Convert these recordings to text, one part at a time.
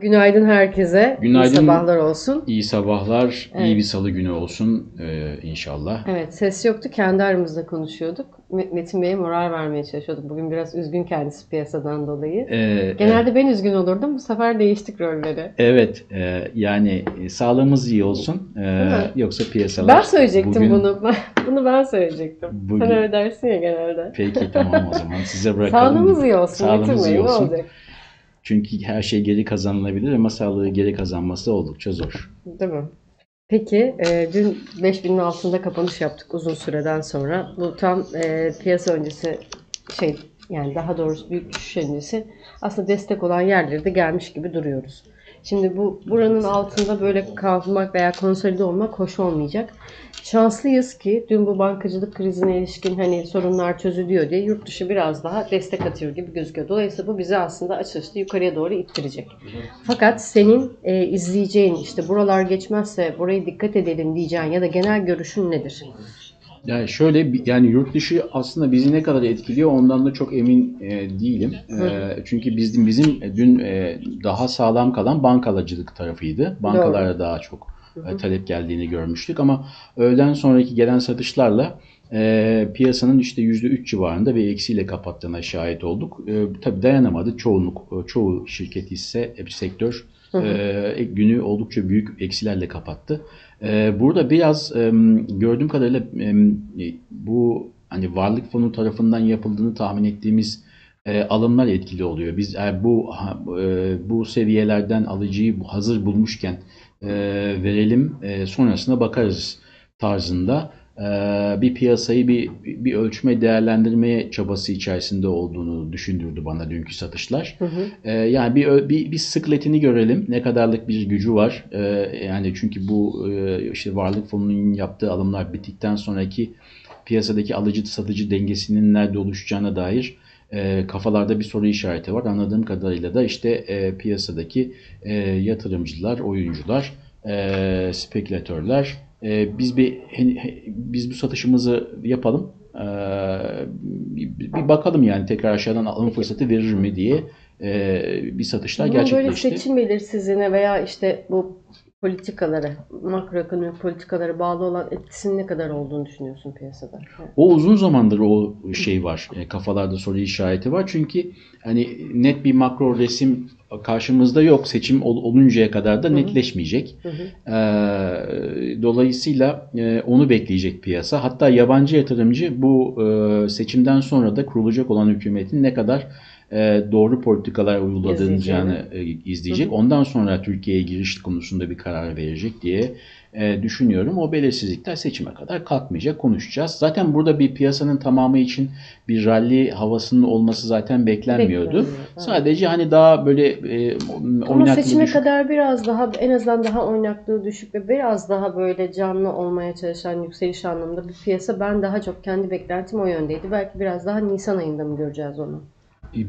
Günaydın herkese. Günaydın. İyi sabahlar olsun. İyi sabahlar, Evet. iyi bir salı günü olsun ee, inşallah. Evet, ses yoktu. Kendi aramızda konuşuyorduk. Me- Metin Bey'e moral vermeye çalışıyorduk. Bugün biraz üzgün kendisi piyasadan dolayı. Ee, Genelde ben üzgün olurdum. Bu sefer değiştik rolleri. Evet, e, yani e, sağlığımız iyi olsun. Mi? yoksa piyasalar Ben söyleyecektim bugün- bunu. bunu ben söyleyecektim. Bugün- Sen öyle dersin ya genelde. Peki tamam o zaman size bırakalım. Sağlığımız iyi olsun Sağlığımız iyi olsun. olacak? Çünkü her şey geri kazanılabilir ama sağlığı geri kazanması oldukça zor. Değil mi? Peki, e, dün 5000'in altında kapanış yaptık uzun süreden sonra. Bu tam e, piyasa öncesi şey yani daha doğrusu büyük düşüş öncesi aslında destek olan yerlere de gelmiş gibi duruyoruz. Şimdi bu buranın altında böyle kalmak veya konsolide olmak hoş olmayacak. Şanslıyız ki dün bu bankacılık krizine ilişkin hani sorunlar çözülüyor diye yurt dışı biraz daha destek atıyor gibi gözüküyor. Dolayısıyla bu bizi aslında açılışta yukarıya doğru ittirecek. Fakat senin e, izleyeceğin işte buralar geçmezse burayı dikkat edelim diyeceğin ya da genel görüşün nedir? Yani şöyle yani yurt dışı aslında bizi ne kadar etkiliyor ondan da çok emin e, değilim. E, çünkü bizim bizim dün e, daha sağlam kalan bankacılık tarafıydı. Bankalara daha çok e, talep geldiğini görmüştük ama öğleden sonraki gelen satışlarla e, piyasanın işte %3 civarında bir eksiyle kapattığına şahit olduk. E, tabii dayanamadı çoğunluk e, çoğu şirket ise e, sektör e, günü oldukça büyük eksilerle kapattı. E, burada biraz e, gördüğüm kadarıyla e, bu hani varlık fonu tarafından yapıldığını tahmin ettiğimiz e, alımlar etkili oluyor. Biz eğer bu e, bu seviyelerden alıcıyı hazır bulmuşken e, verelim e, sonrasına bakarız tarzında e, bir piyasayı bir bir ölçme değerlendirmeye çabası içerisinde olduğunu düşündürdü bana dünkü satışlar. Hı hı. Ee, yani bir, bir bir sıkletini görelim. Ne kadarlık bir gücü var. Ee, yani çünkü bu e, işte varlık fonunun yaptığı alımlar bittikten sonraki piyasadaki alıcı satıcı dengesinin nerede oluşacağına dair e, kafalarda bir soru işareti var. Anladığım kadarıyla da işte e, piyasadaki e, yatırımcılar, oyuncular, e, spekülatörler e, biz bir biz bu satışımızı yapalım. E, bir, bakalım yani tekrar aşağıdan alım fırsatı verir mi diye e, bir satışlar böyle gerçekleşti. seçim belirsizliğine veya işte bu politikaları, makroekonomik politikalara bağlı olan etkisinin ne kadar olduğunu düşünüyorsun piyasada? O uzun zamandır o şey var. e, kafalarda soru işareti var. Çünkü hani net bir makro resim karşımızda yok. Seçim ol- oluncaya kadar da netleşmeyecek. Hı hı. Dolayısıyla e, onu bekleyecek piyasa. Hatta yabancı yatırımcı bu e, seçimden sonra da kurulacak olan hükümetin ne kadar e, doğru politikalar uyguladığını e, izleyecek. Ondan sonra Türkiye'ye giriş konusunda bir karar verecek diye e, düşünüyorum. O belirsizlikler seçime kadar kalkmayacak. Konuşacağız. Zaten burada bir piyasanın tamamı için bir rally havasının olması zaten beklenmiyordu. Beklenmiyor. Sadece hani daha böyle e, Ama oynaklı seçime düşük- kadar biraz daha en azından daha oynaklığı düşük ve biraz daha böyle canlı olmaya çalışan yükseliş anlamında bir piyasa ben daha çok kendi beklentim o yöndeydi. Belki biraz daha Nisan ayında mı göreceğiz onu?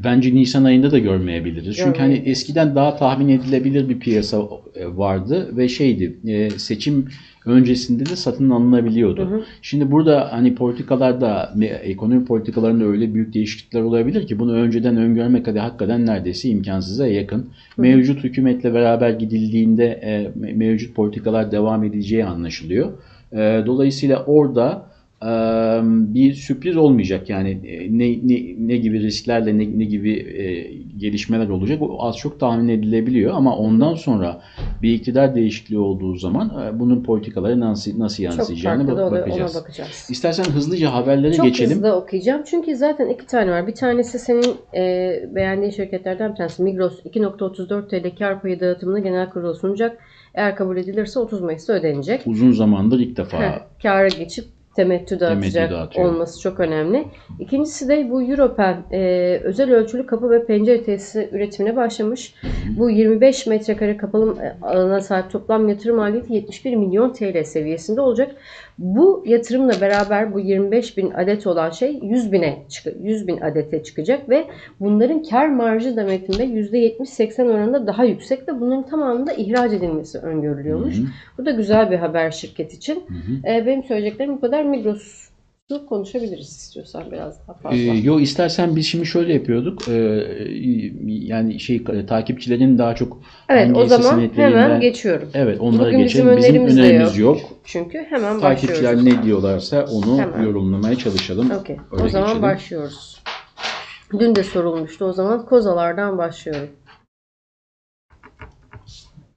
Bence Nisan ayında da görmeyebiliriz. Çünkü hani eskiden daha tahmin edilebilir bir piyasa e, vardı ve şeydi e, seçim öncesinde de satın alınabiliyordu. Hı hı. Şimdi burada hani politikalarda ekonomi politikalarında öyle büyük değişiklikler olabilir ki bunu önceden öngörmek hadi hakikaten neredeyse imkansıza yakın. Mevcut hükümetle beraber gidildiğinde e, me- mevcut politikalar devam edeceği anlaşılıyor. Dolayısıyla orada bir sürpriz olmayacak yani e, ne, ne, ne gibi risklerle ne, ne gibi e, gelişmeler olacak o az çok tahmin edilebiliyor ama ondan sonra bir iktidar değişikliği olduğu zaman e, bunun politikalara nasıl, nasıl Çok yansıyacağını bak- bakacağız. bakacağız. İstersen hızlıca haberlere Çok geçelim. hızlı okuyacağım. Çünkü zaten iki tane var. Bir tanesi senin e, beğendiğin şirketlerden bir tanesi. Migros 2.34 TL kar payı dağıtımını genel kurula sunacak. Eğer kabul edilirse 30 Mayıs'ta ödenecek. Uzun zamandır ilk defa Heh, kâra geçip temettü dağıtacak dağıtıyor. olması çok önemli. İkincisi de bu Europen e, özel ölçülü kapı ve pencere tesisi üretimine başlamış. Bu 25 metrekare kapalı e, alana sahip toplam yatırım maliyeti 71 milyon TL seviyesinde olacak. Bu yatırımla beraber bu 25 bin adet olan şey 100 bine çık 100 bin adete çıkacak ve bunların kar marjı da metinde %70-80 oranında daha yüksek ve bunların tamamında ihraç edilmesi öngörülüyormuş. Hı hı. Bu da güzel bir haber şirket için. Hı hı. Ee, benim söyleyeceklerim bu kadar. Migros konuşabiliriz istiyorsan biraz daha fazla. Ee, yo istersen biz şimdi şöyle yapıyorduk. Ee, yani şey takipçilerin daha çok evet o zaman hemen geçiyorum. Evet onlara Bugün bizim geçelim. Bizim önerimiz de önerimiz yok. Çünkü hemen Takipçiler başlıyoruz. ne diyorlarsa onu Hemen. yorumlamaya çalışalım. Okey. Öyle O zaman geçelim. başlıyoruz. Dün de sorulmuştu. O zaman kozalardan başlıyorum.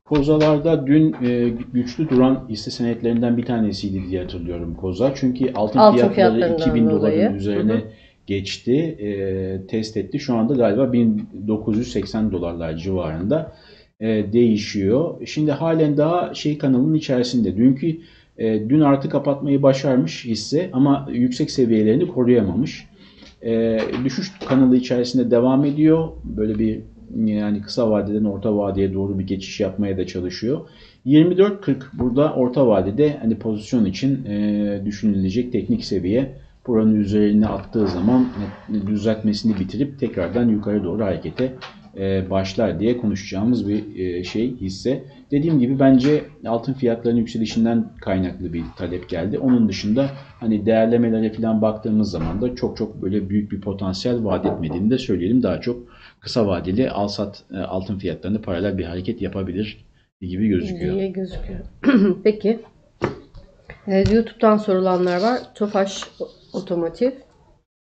Kozalarda dün e, güçlü duran hisse senetlerinden bir tanesiydi diye hatırlıyorum Koza. Çünkü altın, Altın fiyatları fiyatlarından 2000 doların üzerine Hı hı. geçti, e, test etti. Şu anda galiba 1980 dolarlar civarında e, değişiyor. Şimdi halen daha şey kanalının içerisinde. Dünkü e, dün artı kapatmayı başarmış hisse ama yüksek seviyelerini koruyamamış. E, düşüş kanalı içerisinde devam ediyor. Böyle bir yani kısa vadeden orta vadeye doğru bir geçiş yapmaya da çalışıyor. 24.40 burada orta vadede hani pozisyon için e, düşünülecek teknik seviye. Buranın üzerine attığı zaman düzeltmesini bitirip tekrardan yukarı doğru harekete e, başlar diye konuşacağımız bir e, şey hisse. Dediğim gibi bence altın fiyatlarının yükselişinden kaynaklı bir talep geldi. Onun dışında hani değerlemelere falan baktığımız zaman da çok çok böyle büyük bir potansiyel vaat etmediğini de söyleyelim. Daha çok kısa vadeli al sat e, altın fiyatlarını paralel bir hareket yapabilir gibi gözüküyor. diye gözüküyor. Peki. Evet, YouTube'dan sorulanlar var. Tofaş Otomotiv,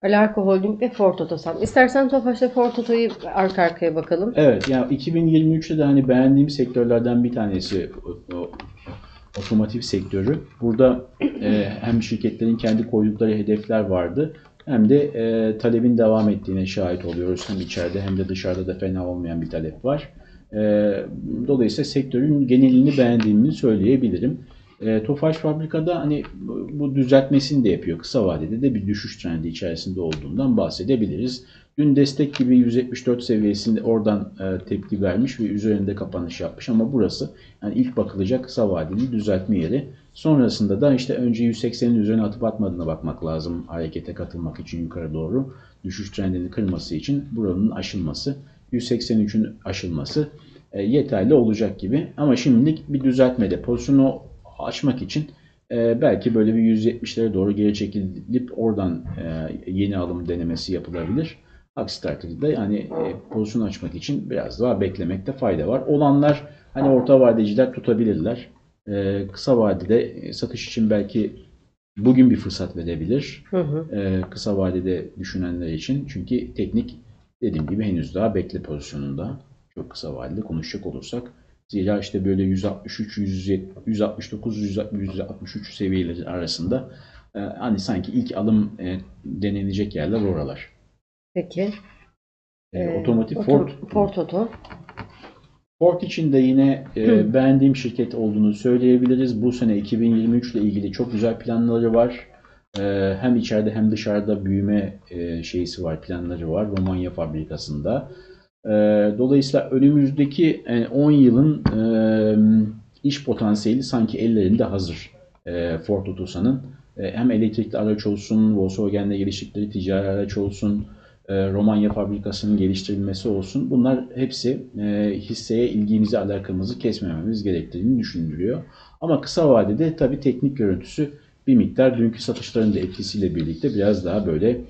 Alarko Holding ve Ford Otosan. İstersen Tofaş ve Ford Oto'yu arka arkaya bakalım. Evet yani 2023'te de hani beğendiğim sektörlerden bir tanesi o- o- otomotiv sektörü. Burada e, hem şirketlerin kendi koydukları hedefler vardı hem de e, talebin devam ettiğine şahit oluyoruz. Hem içeride hem de dışarıda da fena olmayan bir talep var. E, dolayısıyla sektörün genelini beğendiğimi söyleyebilirim. E, Tofaş fabrikada hani bu- düzeltmesini de yapıyor. Kısa vadede de bir düşüş trendi içerisinde olduğundan bahsedebiliriz. Dün destek gibi 174 seviyesinde oradan e, tepki vermiş ve üzerinde kapanış yapmış ama burası yani ilk bakılacak kısa vadeli düzeltme yeri. Sonrasında da işte önce 180'in üzerine atıp atmadığına bakmak lazım harekete katılmak için yukarı doğru. Düşüş trendini kırması için buranın aşılması, 183'ün aşılması e, yeterli olacak gibi. Ama şimdilik bir düzeltmede pozisyonu açmak için e, belki böyle bir 170'lere doğru geri çekilip oradan e, yeni alım denemesi yapılabilir. Aksi takdirde yani e, pozisyon açmak için biraz daha beklemekte fayda var. Olanlar hani orta vadeciler tutabilirler. E, kısa vadede e, satış için belki bugün bir fırsat verebilir. Hı hı. E, kısa vadede düşünenler için. Çünkü teknik dediğim gibi henüz daha bekle pozisyonunda. Çok kısa vadede konuşacak olursak. Zira işte böyle 163, 170, 169, 163 seviyeleri arasında e, hani sanki ilk alım e, denenecek yerler oralar. Peki. E, otomotiv oto- Ford. Ford Oto. Ford için de yine e, beğendiğim şirket olduğunu söyleyebiliriz. Bu sene 2023 ile ilgili çok güzel planları var. E, hem içeride hem dışarıda büyüme e, şeysi var, planları var Romanya fabrikasında. E, dolayısıyla önümüzdeki e, 10 yılın e, iş potansiyeli sanki ellerinde hazır e, Ford Otosan'ın. E, hem elektrikli araç olsun, Volkswagen'le geliştikleri ticari araç olsun, e, Romanya fabrikasının geliştirilmesi olsun. Bunlar hepsi e, hisseye ilgimizi, alakamızı kesmememiz gerektiğini düşündürüyor. Ama kısa vadede tabii teknik görüntüsü bir miktar dünkü satışların da etkisiyle birlikte biraz daha böyle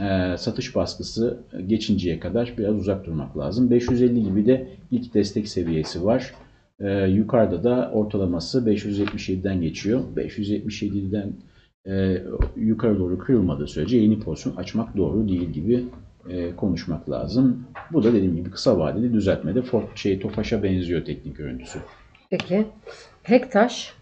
e, satış baskısı geçinceye kadar biraz uzak durmak lazım. 550 gibi de ilk destek seviyesi var. E, yukarıda da ortalaması 577'den geçiyor. 577'den e, yukarı doğru kırılmadığı sürece yeni pozisyon açmak doğru değil gibi e, konuşmak lazım. Bu da dediğim gibi kısa vadeli düzeltmede Ford şey Tofaş'a benziyor teknik görüntüsü. Peki. Hektaş.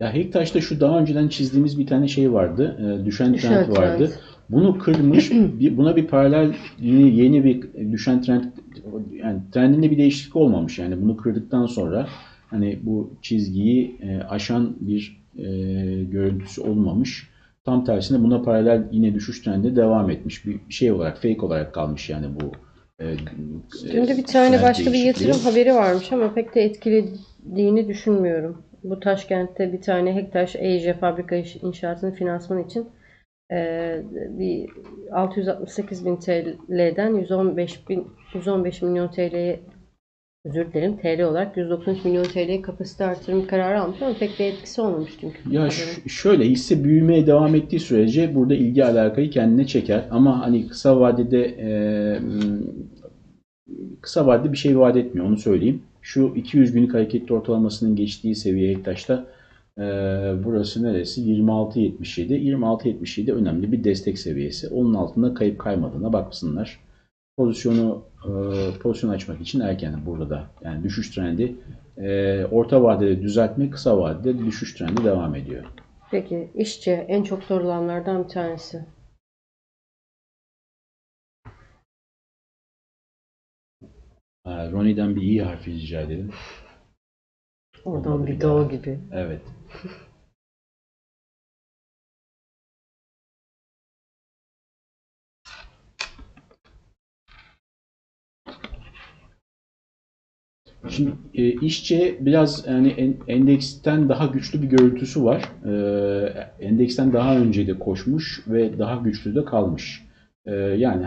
Ya Hektaş'ta şu daha önceden çizdiğimiz bir tane şey vardı. e, düşen, Düşen trend trend. vardı. Bunu kırmış. bir, buna bir paralel yeni, yeni bir düşen trend yani trendinde bir değişiklik olmamış. Yani bunu kırdıktan sonra hani bu çizgiyi e, aşan bir e, görüntüsü olmamış. Tam tersine buna paralel yine düşüş trendi devam etmiş. Bir şey olarak fake olarak kalmış yani bu e, Dün de bir e, tane başka bir yatırım haberi varmış ama pek de etkilediğini düşünmüyorum. Bu Taşkent'te bir tane Hektaş Asia fabrika inşaatının finansmanı için bir 668 bin TL'den 115 bin 115 milyon TL'ye özür dilerim TL olarak 193 milyon TL'ye kapasite artırım kararı almış ama pek bir etkisi olmamış çünkü. Ya ş- şöyle hisse büyümeye devam ettiği sürece burada ilgi alakayı kendine çeker. Ama hani kısa vadede e, m, kısa vadede bir şey vaat etmiyor onu söyleyeyim. Şu 200 günlük hareketli ortalamasının geçtiği seviye Ektaş'ta e, burası neresi? 26.77. 26.77 önemli bir destek seviyesi. Onun altında kayıp kaymadığına baksınlar. Pozisyonu e, pozisyon açmak için erken burada da. Yani düşüş trendi e, orta vadede düzeltme, kısa vadede düşüş trendi devam ediyor. Peki işçi en çok sorulanlardan bir tanesi. Ronnie'den bir iyi harfi rica edelim. Oradan Olmadı bir daha. gibi. Evet. Şimdi e, işçi biraz yani en- endeksten daha güçlü bir görüntüsü var. E, endeksten daha önce de koşmuş ve daha güçlü de kalmış. E, yani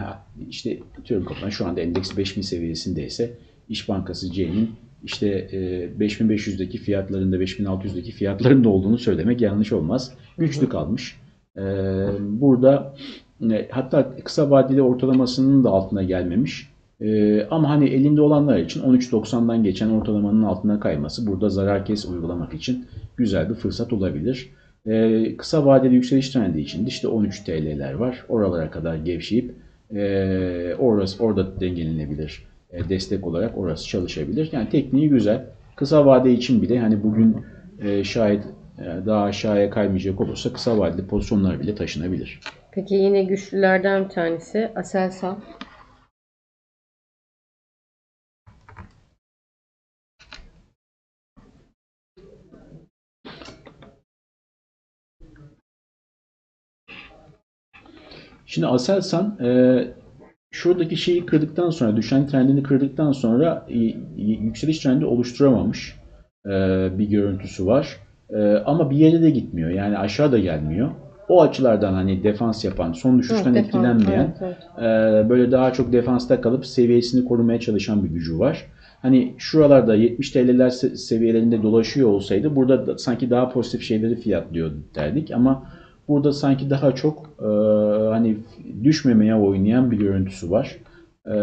işte atıyorum kafadan şu anda endeks 5000 seviyesindeyse İş Bankası C'nin işte e, 5500'deki fiyatlarında 5600'deki fiyatlarında olduğunu söylemek yanlış olmaz. Güçlü kalmış. E, burada e, hatta kısa vadeli ortalamasının da altına gelmemiş. Ama hani elinde olanlar için 13.90'dan geçen ortalamanın altına kayması burada zarar kes uygulamak için güzel bir fırsat olabilir. Kısa vadeli yükseliş trendi için de işte 13 TL'ler var. Oralara kadar gevşeyip e, orası orada dengelenebilir. E, destek olarak orası çalışabilir. Yani tekniği güzel. Kısa vade için bile hani bugün e, şayet e, daha aşağıya kaymayacak olursa kısa vadeli pozisyonlar bile taşınabilir. Peki yine güçlülerden bir tanesi Aselsan. Şimdi Aselsan e, şuradaki şeyi kırdıktan sonra, düşen trendini kırdıktan sonra e, yükseliş trendi oluşturamamış e, bir görüntüsü var. E, ama bir yere de gitmiyor. Yani aşağı da gelmiyor. O açılardan hani defans yapan, son düşüşten Evet, etkilenmeyen, evet, evet. e, böyle daha çok defansta kalıp seviyesini korumaya çalışan bir gücü var. Hani şuralarda 70 TL'ler se- seviyelerinde dolaşıyor olsaydı burada da sanki daha pozitif şeyleri fiyatlıyor derdik ama burada sanki daha çok e, hani düşmemeye oynayan bir görüntüsü var. E,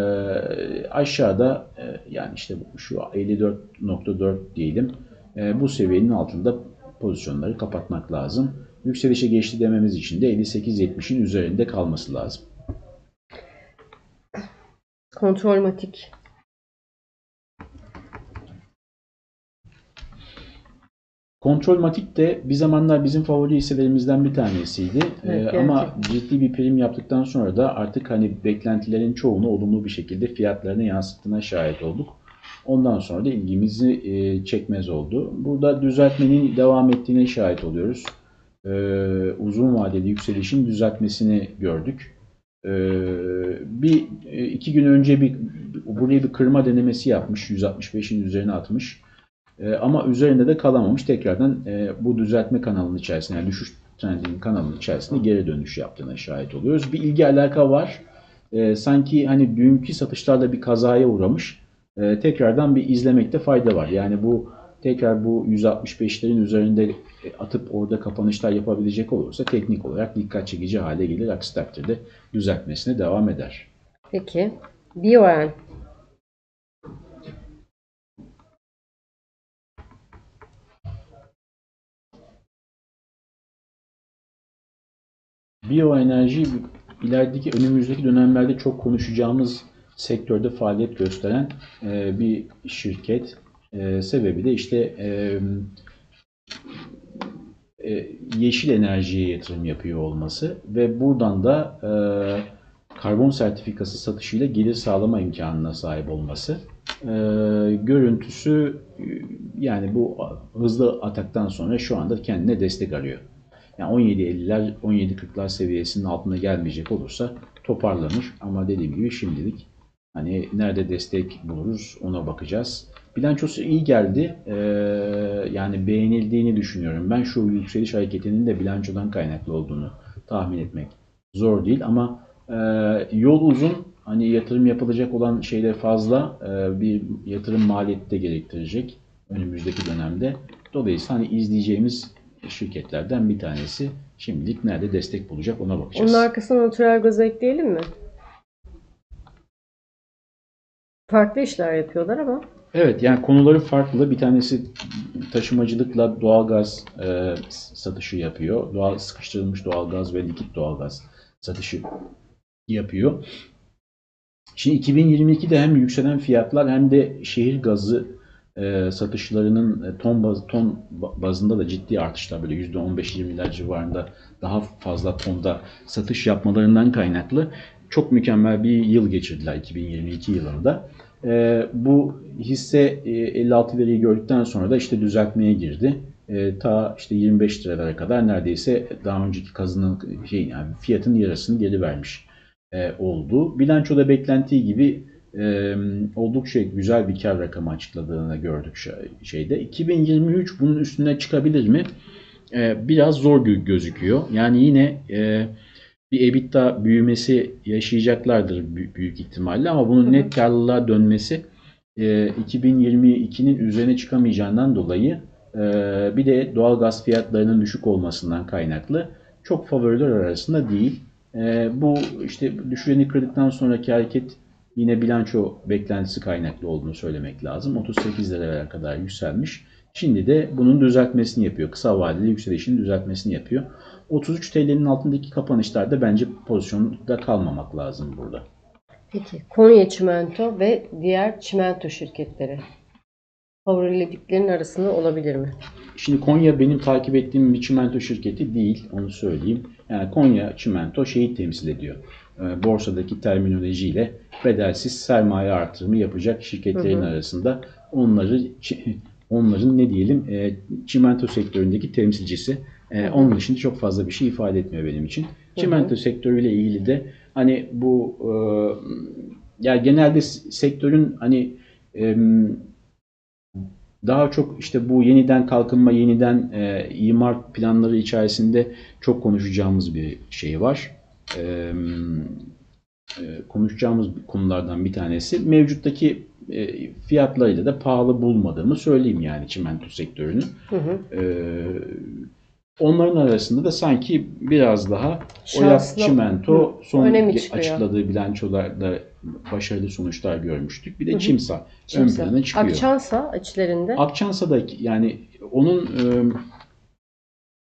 aşağıda e, yani işte şu 54.4 diyelim e, bu seviyenin altında pozisyonları kapatmak lazım. Yükselişe geçti dememiz için de 58.70'in üzerinde kalması lazım. Kontrolmatik. Kontrolmatik de bir zamanlar bizim favori hisselerimizden bir tanesiydi. Evet, Ee, ama ciddi bir prim yaptıktan sonra da artık hani beklentilerin çoğunu olumlu bir şekilde fiyatlarına yansıttığına şahit olduk. Ondan sonra da ilgimizi e, çekmez oldu. Burada düzeltmenin devam ettiğine şahit oluyoruz. Ee, uzun vadeli yükselişin düzeltmesini gördük. Ee, bir e, iki gün önce bir buraya bir kırma denemesi yapmış. 165'in üzerine atmış. E, ama üzerinde de kalamamış. Tekrardan e, bu düzeltme kanalının içerisinde, yani düşüş trendinin kanalının içerisinde geri dönüş yaptığına şahit oluyoruz. Bir ilgi alaka var. E, sanki hani dünkü satışlarla bir kazaya uğramış. Tekrardan bir izlemekte fayda var. Yani bu tekrar bu 165'lerin üzerinde atıp orada kapanışlar yapabilecek olursa teknik olarak dikkat çekici hale gelir. Aksi takdirde düzeltmesine devam eder. Peki. BioN. Biyoenerji ilerideki önümüzdeki dönemlerde çok konuşacağımız sektörde faaliyet gösteren e, bir şirket. E, sebebi de işte e, e, yeşil enerjiye yatırım yapıyor olması ve buradan da e, karbon sertifikası satışıyla gelir sağlama imkanına sahip olması. E, görüntüsü e, yani bu hızlı ataktan sonra şu anda kendine destek arıyor. Yani 17.50'ler, 17.40'lar seviyesinin altına gelmeyecek olursa toparlanır. Ama dediğim gibi şimdilik hani nerede destek buluruz ona bakacağız. Bilançosu iyi geldi. Ee, yani beğenildiğini düşünüyorum. Ben şu yükseliş hareketinin de bilançodan kaynaklı olduğunu tahmin etmek zor değil ama e, yol uzun. Hani yatırım yapılacak olan şeyler fazla. E, bir yatırım maliyeti de gerektirecek önümüzdeki dönemde. Dolayısıyla hani izleyeceğimiz şirketlerden bir tanesi. Şimdilik nerede destek bulacak ona bakacağız. Onun arkasına natural gazı ekleyelim mi? Farklı işler yapıyorlar ama. Evet yani konuları farklı. Bir tanesi taşımacılıkla doğalgaz e, satışı yapıyor. Doğal sıkıştırılmış doğalgaz ve likit doğalgaz satışı yapıyor. Şimdi 2022'de hem yükselen fiyatlar hem de şehir gazı e, satışlarının e, ton baz, ton ba- bazında da ciddi artışlar böyle %15-20'ler civarında daha fazla tonda satış yapmalarından kaynaklı çok mükemmel bir yıl geçirdiler 2022 yılında. E, bu hisse e, 56 lirayı gördükten sonra da işte düzeltmeye girdi. E, ta işte 25 liralara kadar neredeyse daha önceki kazının şey yani fiyatın yarısını geri vermiş e, oldu. Bilançoda beklentiği gibi e, oldukça güzel bir kar rakamı açıkladığını gördük şey- şeyde. 2023 bunun üstüne çıkabilir mi? E, biraz zor gö- gözüküyor. Yani yine e, bir EBITDA büyümesi yaşayacaklardır bü- büyük ihtimalle ama bunun net karlılığa dönmesi e, 2022'nin üzerine çıkamayacağından dolayı e, bir de doğal gaz fiyatlarının düşük olmasından kaynaklı çok favoriler arasında değil. E, bu işte düşüreni kırdıktan sonraki hareket yine bilanço beklentisi kaynaklı olduğunu söylemek lazım. 38 liralara kadar yükselmiş. Şimdi de bunun düzeltmesini yapıyor. Kısa vadeli yükselişin düzeltmesini yapıyor. 33 TL'nin altındaki kapanışlarda bence pozisyonda kalmamak lazım burada. Peki Konya Çimento ve diğer çimento şirketleri favorilediklerin arasında olabilir mi? Şimdi Konya benim takip ettiğim bir çimento şirketi değil, onu söyleyeyim. Yani Konya çimento şeyi temsil ediyor. Ee, Borsadaki terminolojiyle bedelsiz sermaye artırımı yapacak şirketlerin Hı hı. arasında onları onların ne diyelim e, çimento sektöründeki temsilcisi. E, onun dışında çok fazla bir şey ifade etmiyor benim için. Çimento sektörüyle ilgili de hani bu e, ya genelde sektörün hani daha çok işte bu yeniden kalkınma, yeniden e, imar planları içerisinde çok konuşacağımız bir şey var. E, konuşacağımız konulardan bir tanesi. Mevcuttaki e, fiyatlarıyla da pahalı bulmadığımı söyleyeyim yani çimento sektörünü. Hı hı. E, onların arasında da sanki biraz daha Oyak Şanslı- Çimento son ge- çıkıyor? açıkladığı bilançolarda başarılı sonuçlar görmüştük. Bir de Hı hı. Çimsa, Çimsa. ön plana çıkıyor. Akçansa içlerinde. Akçansa da yani onun e,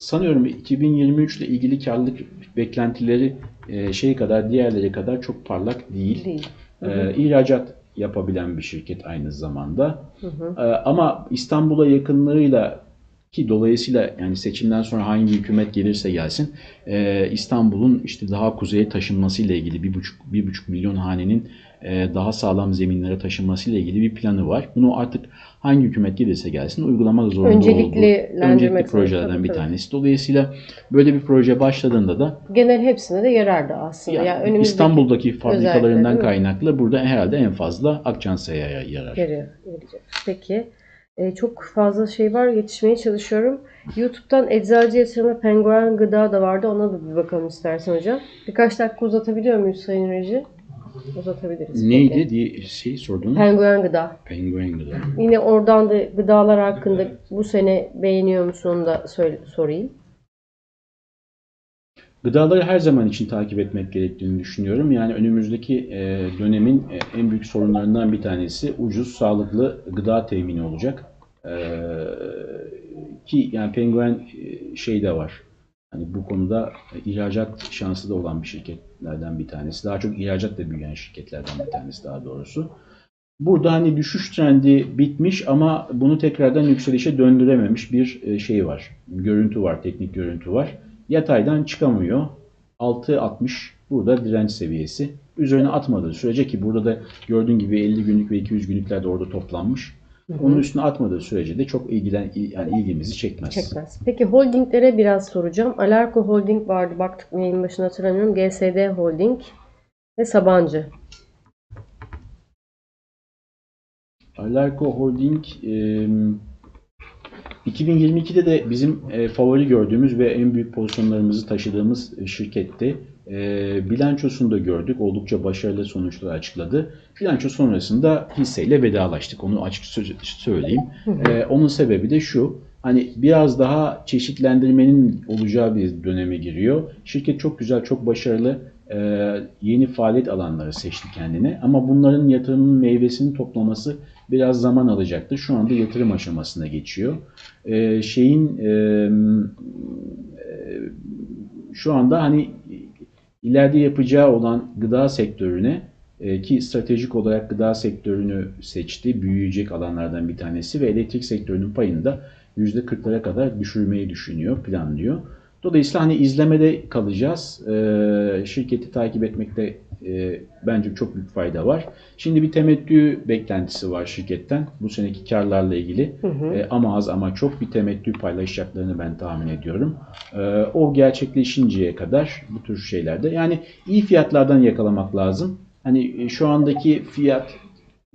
sanıyorum 2023 ile ilgili karlılık beklentileri e, şey kadar diğerleri kadar çok parlak değil. değil. Hı hı. E, ihracat yapabilen bir şirket aynı zamanda. Hı hı. E, ama İstanbul'a yakınlığıyla ki dolayısıyla yani seçimden sonra hangi hükümet gelirse gelsin e, İstanbul'un işte daha kuzeye taşınmasıyla ilgili bir buçuk, bir buçuk milyon hanenin daha sağlam zeminlere taşınmasıyla ilgili bir planı var. Bunu artık hangi hükümet gelirse gelsin uygulamak zorunda Önceliklendirmek olduğu öncelikli projelerden Tabii, bir tanesi. Dolayısıyla böyle bir proje başladığında da Genel hepsine de yarardı aslında. yani yani İstanbul'daki fabrikalarından kaynaklı burada herhalde en fazla Akçansa'ya yarar. yarıyor. Peki. Ee, çok fazla şey var. Yetişmeye çalışıyorum. YouTube'dan eczacı yatırımı penguen gıda da vardı. Ona da bir bakalım istersen hocam. Birkaç dakika uzatabiliyor muyuz Sayın Reji? Uzatabiliriz. Neydi Peki. diye şey sordun? Penguen gıda. Penguen gıda. Yine oradan da gıdalar hakkında bu sene beğeniyor musun onu da söyle, sorayım. Gıdaları her zaman için takip etmek gerektiğini düşünüyorum. Yani önümüzdeki e, dönemin e, en büyük sorunlarından bir tanesi ucuz, sağlıklı gıda temini olacak. E, ki yani penguen şey de var. Hani bu konuda e, ihracat şansı da olan bir şirketlerden bir tanesi. Daha çok ihracatla büyüyen şirketlerden bir tanesi daha doğrusu. Burada hani düşüş trendi bitmiş ama bunu tekrardan yükselişe döndürememiş bir e, şey var. Görüntü var, teknik görüntü var. Yataydan çıkamıyor. 6.60 burada direnç seviyesi. Üzerine atmadığı sürece ki burada da gördüğün gibi 50 günlük ve 200 günlükler de orada toplanmış. Onun üstüne atmadığı sürece de çok ilgilen yani ilgimizi çekmez. Çekmez. Peki holdinglere biraz soracağım. Alarko Holding vardı. Baktık yayın başına hatırlamıyorum. GSD Holding ve Sabancı. Alarko Holding e, 2022'de de bizim e, favori gördüğümüz ve en büyük pozisyonlarımızı taşıdığımız şirketti. E, bilançosunu da gördük. Oldukça başarılı sonuçlar açıkladı. Bilanço sonrasında hisseyle vedalaştık. Onu açık sö- söyleyeyim. E, onun sebebi de şu. Hani biraz daha çeşitlendirmenin olacağı bir döneme giriyor. Şirket çok güzel, çok başarılı e, yeni faaliyet alanları seçti kendine. Ama bunların yatırımın meyvesini toplaması biraz zaman alacaktır. Şu anda yatırım aşamasına geçiyor. E, şeyin e, e, şu anda hani ileride yapacağı olan gıda sektörüne e, ki stratejik olarak gıda sektörünü seçti. Büyüyecek alanlardan bir tanesi ve elektrik sektörünün payını da %40'lara kadar düşürmeyi düşünüyor, planlıyor. Dolayısıyla hani izlemede kalacağız. E, şirketi takip etmekte e, bence çok büyük fayda var. Şimdi bir temettü beklentisi var şirketten bu seneki karlarla ilgili. E, ama az ama çok bir temettü paylaşacaklarını ben tahmin ediyorum. E, o gerçekleşinceye kadar bu tür şeylerde yani iyi fiyatlardan yakalamak lazım. Hani e, şu andaki fiyat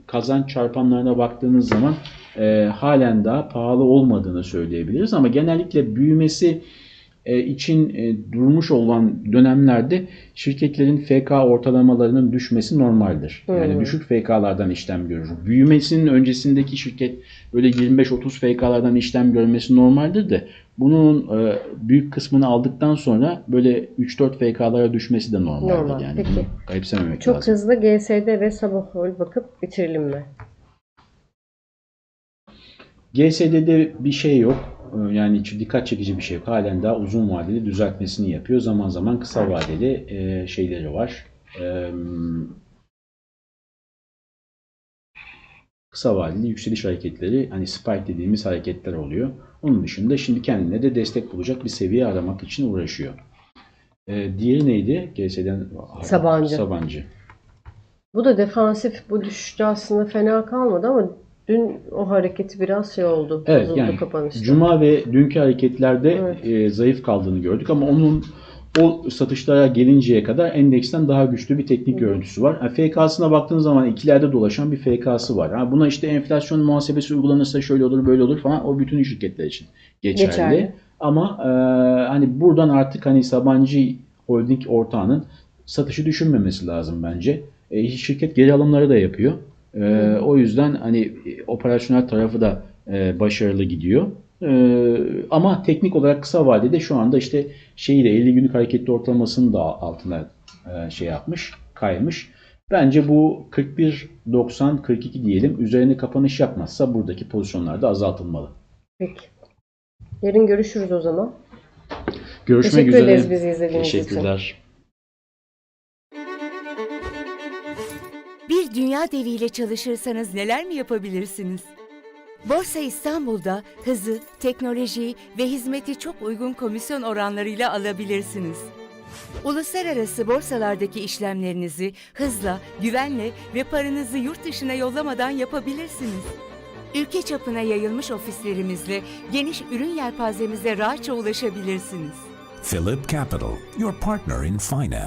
kazanç çarpanlarına baktığınız zaman e, halen daha pahalı olmadığını söyleyebiliriz ama genellikle büyümesi için e, durmuş olan dönemlerde şirketlerin FK ortalamalarının düşmesi normaldir. Yani Hmm. düşük FK'lardan işlem görür. Büyümesinin öncesindeki şirket böyle 25-30 FK'lardan işlem görmesi normaldir de bunun e, büyük kısmını aldıktan sonra böyle 3-4 FK'lara düşmesi de normaldir. Normal, Yani peki. bunu garipsememek Çok lazım. hızlı GSD ve Sabahol bakıp bitirelim mi? GSD'de bir şey yok. Yani dikkat çekici bir şey yok. Halen daha uzun vadeli düzeltmesini yapıyor. Zaman zaman kısa vadeli e, şeyleri var. Ee, kısa vadeli yükseliş hareketleri hani spike dediğimiz hareketler oluyor. Onun dışında şimdi kendine de destek bulacak bir seviye aramak için uğraşıyor. Ee, diğeri neydi? GS'den Sabancı. Sabancı. Bu da defansif bu düşüşte aslında fena kalmadı ama dün o hareketi biraz şey oldu. Evet yani kapanışta. Cuma ve dünkü hareketlerde Evet. e, zayıf kaldığını gördük ama onun o satışlara gelinceye kadar endeksten daha güçlü bir teknik görüntüsü var. Ha, FK'sına baktığınız zaman ikilerde dolaşan bir FK'sı var. Ha, buna işte enflasyon muhasebesi uygulanırsa şöyle olur böyle olur falan o bütün şirketler için geçerli. Geçerli. Ama e, hani buradan artık hani Sabancı Holding ortağının satışı düşünmemesi lazım bence. E, şirket geri alımları da yapıyor. E, o yüzden hani e, operasyonel tarafı da e, başarılı gidiyor. E, ama teknik olarak kısa vadede şu anda işte şeyi de 50 günlük hareketli ortalamasının da altına e, şey yapmış, kaymış. Bence bu 41.90-42 diyelim üzerine kapanış yapmazsa buradaki pozisyonlarda azaltılmalı. Peki. Yarın görüşürüz o zaman. Görüşmek Teşekkür üzere. ederiz bizi izlediğiniz için. Teşekkürler. Bir dünya deviyle çalışırsanız neler mi yapabilirsiniz? Borsa İstanbul'da hızı, teknolojiyi ve hizmeti çok uygun komisyon oranlarıyla alabilirsiniz. Uluslararası borsalardaki işlemlerinizi hızla, güvenle ve paranızı yurt dışına yollamadan yapabilirsiniz. Ülke çapına yayılmış ofislerimizle geniş ürün yelpazemize rahatça ulaşabilirsiniz. Philip Capital, your partner in finance.